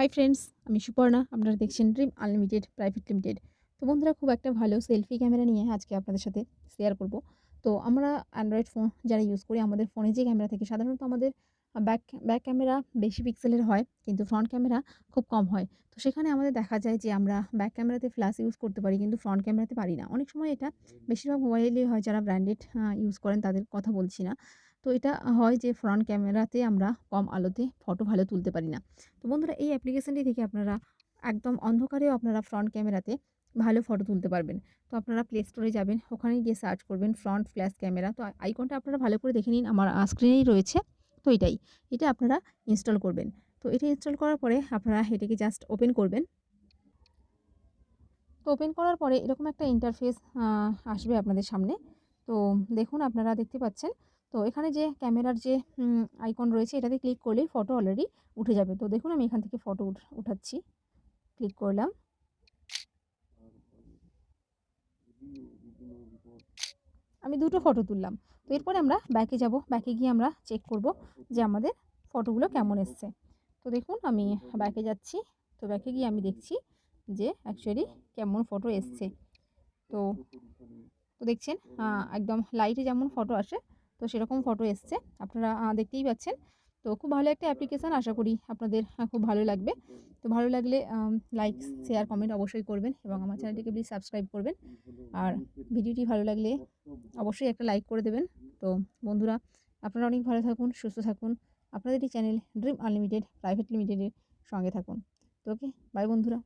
Hi friends, আমি সুপর্ণা, আপনারা দেখছেন ড্রিম আনলিমিটেড, প্রাইভেট লিমিটেড। তো বন্ধুরা, খুব একটা ভালো সেলফি ক্যামেরা নিয়ে আজকে আপনাদের সাথে শেয়ার করব। তো আমরা অ্যান্ড্রয়েড ফোন যারা ইউজ করি, আমাদের ফোনে যে ক্যামেরা থাকে, সাধারণত আমাদের ব্যাক ব্যাক ক্যামেরা বেশি পিক্সেলের হয়, কিন্তু ফ্রন্ট ক্যামেরা খুব কম হয়। তো সেখানে আমাদের দেখা যায় যে আমরা ব্যাক ক্যামেরাতে ফ্ল্যাশ ইউজ করতে পারি, কিন্তু ফ্রন্ট ক্যামেরাতে পারি না। অনেক সময় এটা বেশিরভাগ মোবাইলে হয় যারা ব্র্যান্ডেড ইউজ করেন, তাদের কথা বলছি না। তো এটা হয় যে ফ্রন্ট ক্যামেরাতে আমরা কম আলোতে ফটো ভালো তুলতে পারি না। তো বন্ধুরা, এই অ্যাপ্লিকেশানটি থেকে আপনারা একদম অন্ধকারেও আপনারা ফ্রন্ট ক্যামেরাতে ভালো ফটো তুলতে পারবেন। তো আপনারা প্লে স্টোরে যাবেন, ওখানে গিয়ে সার্চ করবেন ফ্রন্ট ফ্ল্যাশ ক্যামেরা তো আইকনটা আপনারা ভালো করে দেখে নিন, আমার স্ক্রিনেই রয়েছে। তো এটাই, এটা আপনারা ইনস্টল করবেন। তো এটা ইনস্টল করার পরে আপনারা এটাকে জাস্ট ওপেন করবেন। তো ওপেন করার পরে এরকম একটা ইন্টারফেস আসবে আপনাদের সামনে। তো দেখুন, আপনারা দেখতে পাচ্ছেন তো এখানে যে ক্যামেরার যে আইকন রয়েছে, এটাতে ক্লিক করলেই ফটো অলরেডি উঠে যাবে। তো দেখুন, আমি এখান থেকে ফটো উঠাচ্ছি। ক্লিক করলাম। আমি দুটো ফটো তুললাম। তো এরপরে আমরা ব্যাকে যাব। ব্যাকে গিয়ে আমরা চেক করব যে আমাদের ফটোগুলো কেমন এসছে। তো দেখুন, আমি ব্যাকে যাচ্ছি। তো ব্যাকে গিয়ে আমি দেখছি যে অ্যাকচুয়ালি কেমন ফটো এসছে। তো তো দেখছেন একদম লাইটে যেমন ফটো আসে তো সেরকম ফটো এসছে। আপনারা দেখতেই পাচ্ছেন। তো খুব ভালো একটা অ্যাপ্লিকেশান আশা করি আপনাদের খুব ভালো লাগবে। তো ভালো লাগলে লাইক শেয়ার কমেন্ট অবশ্যই করবেন এবং আমার চ্যানেলটিকে প্লিজ সাবস্ক্রাইব করবেন। আর ভিডিওটি ভালো লাগলে অবশ্যই একটা লাইক করে দেবেন। তো বন্ধুরা, আপনারা অনেক ভালো থাকুন, সুস্থ থাকুন। আপনাদের এই চ্যানেল ড্রিম আনলিমিটেড প্রাইভেট লিমিটেডের সঙ্গে থাকুন। তো ওকে বাই বন্ধুরা।